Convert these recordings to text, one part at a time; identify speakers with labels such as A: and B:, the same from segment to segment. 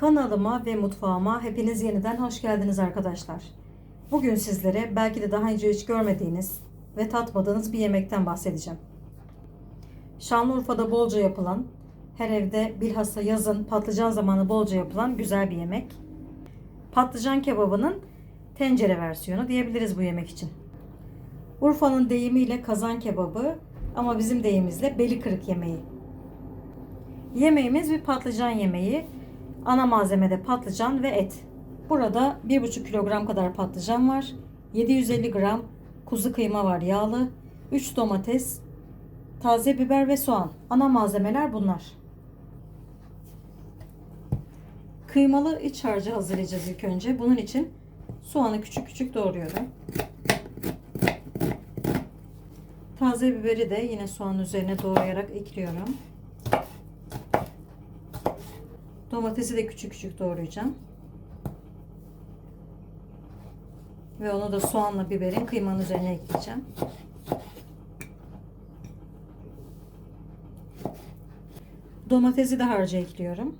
A: Kanalıma ve mutfağıma hepiniz yeniden hoş geldiniz arkadaşlar. Bugün sizlere belki de daha önce hiç görmediğiniz ve tatmadığınız bir yemekten bahsedeceğim. Şanlıurfa'da bolca yapılan, her evde bilhassa yazın patlıcan zamanı bolca yapılan güzel bir yemek. Patlıcan kebabının tencere versiyonu diyebiliriz bu yemek için. Urfa'nın deyimiyle kazan kebabı ama bizim deyimizle beli kırık yemeği. Yemeğimiz bir patlıcan yemeği. Ana malzemede patlıcan ve et. Burada 1,5 kilogram kadar patlıcan var. 750 gram kuzu kıyma var yağlı. 3 domates, taze biber ve soğan. Ana malzemeler bunlar. Kıymalı iç harcı hazırlayacağız ilk önce. Bunun için soğanı küçük küçük doğruyorum. Taze biberi de yine soğanın üzerine doğrayarak ekliyorum. Domatesi de küçük küçük doğrayacağım. Ve onu da soğanla biberin kıymanın üzerine ekleyeceğim. Domatesi de harca ekliyorum.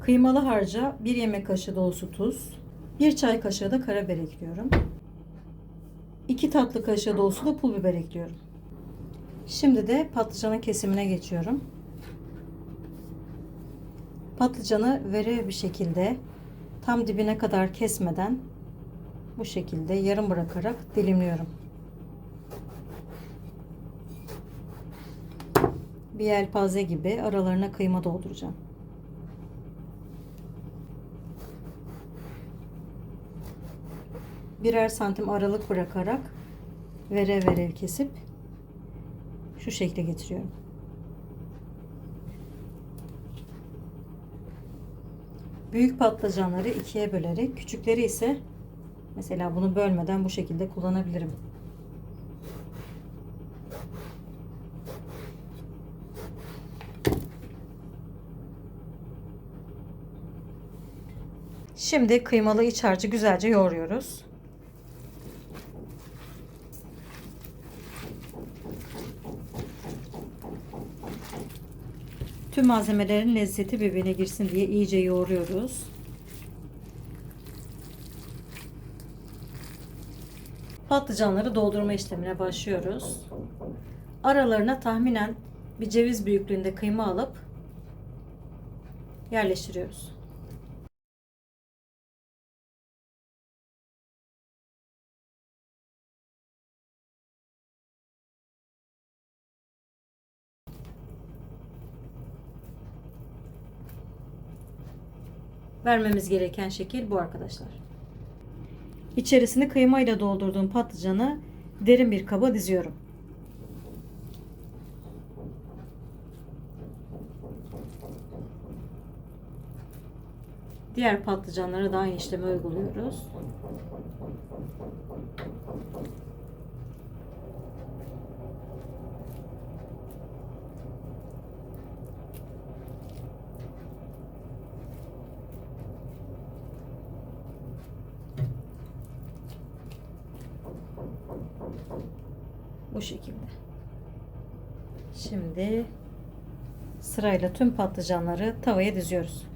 A: Kıymalı harca 1 yemek kaşığı dolusu tuz, 1 çay kaşığı da karabiber ekliyorum. 2 tatlı kaşığı dolusu da pul biber ekliyorum. Şimdi de patlıcanın kesimine geçiyorum. Patlıcanı vere bir şekilde tam dibine kadar kesmeden bu şekilde yarım bırakarak dilimliyorum. Bir yelpaze gibi aralarına kıyma dolduracağım. Birer santim aralık bırakarak vere vere kesip şu şekle getiriyorum. Büyük patlıcanları ikiye bölerek küçükleri ise mesela bunu bölmeden bu şekilde kullanabilirim. Şimdi kıymalı iç harcı güzelce yoğuruyoruz. Tüm malzemelerin lezzeti birbirine girsin diye iyice yoğuruyoruz. Patlıcanları doldurma işlemine başlıyoruz. Aralarına tahminen bir ceviz büyüklüğünde kıyma alıp yerleştiriyoruz. Vermemiz gereken şekil bu arkadaşlar. İçerisini kıymayla doldurduğum patlıcanı derin bir kaba diziyorum. Diğer patlıcanlara da aynı işlemi uyguluyoruz. Bu şekilde. Şimdi sırayla tüm patlıcanları tavaya diziyoruz.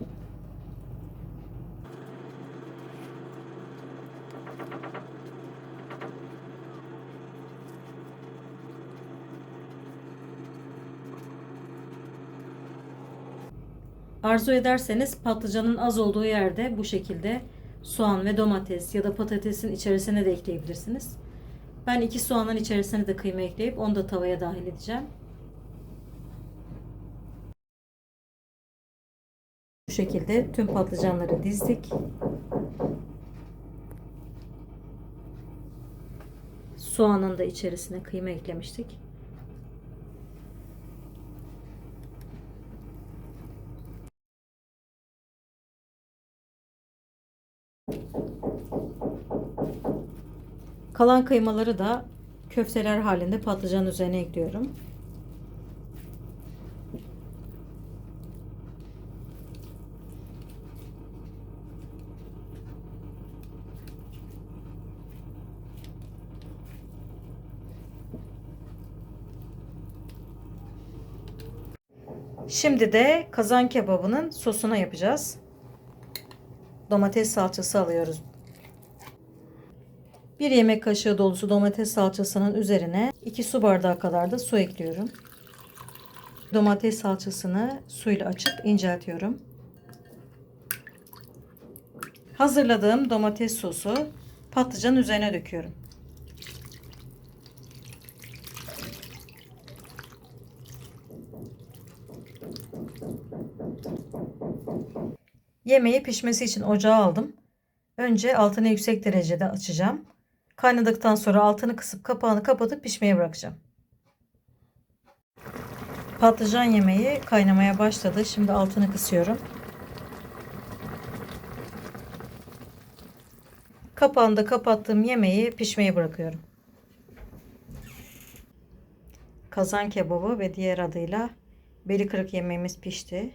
A: Arzu ederseniz patlıcanın az olduğu yerde bu şekilde soğan ve domates ya da patatesin içerisine de ekleyebilirsiniz. Ben iki soğanın içerisine de kıyma ekleyip onu da tavaya dahil edeceğim. Bu şekilde tüm patlıcanları dizdik. Soğanın da içerisine kıyma eklemiştik. Kalan kıymaları da köfteler halinde patlıcan üzerine ekliyorum. Şimdi de kazan kebabının sosuna yapacağız. domates salçası alıyoruz. 1 yemek kaşığı dolusu domates salçasının üzerine 2 su bardağı kadar da su ekliyorum. Domates salçasını suyla açıp inceltiyorum. Hazırladığım domates sosu patlıcanın üzerine döküyorum. Yemeği pişmesi için ocağa aldım. Önce altını yüksek derecede açacağım. Kaynadıktan sonra altını kısıp kapağını kapatıp pişmeye bırakacağım. Patlıcan yemeği kaynamaya başladı. Şimdi altını kısıyorum. Kapağını da kapattığım yemeği pişmeye bırakıyorum. Kazan kebabı ve diğer adıyla beli kırık yemeğimiz pişti.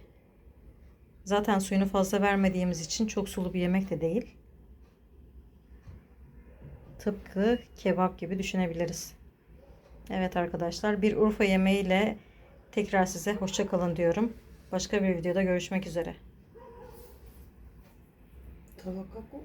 A: Zaten suyunu fazla vermediğimiz için çok sulu bir yemek de değil. Tıpkı kebap gibi düşünebiliriz. Evet arkadaşlar bir Urfa yemeğiyle tekrar size hoşça kalın diyorum. Başka bir videoda görüşmek üzere.
B: Koy.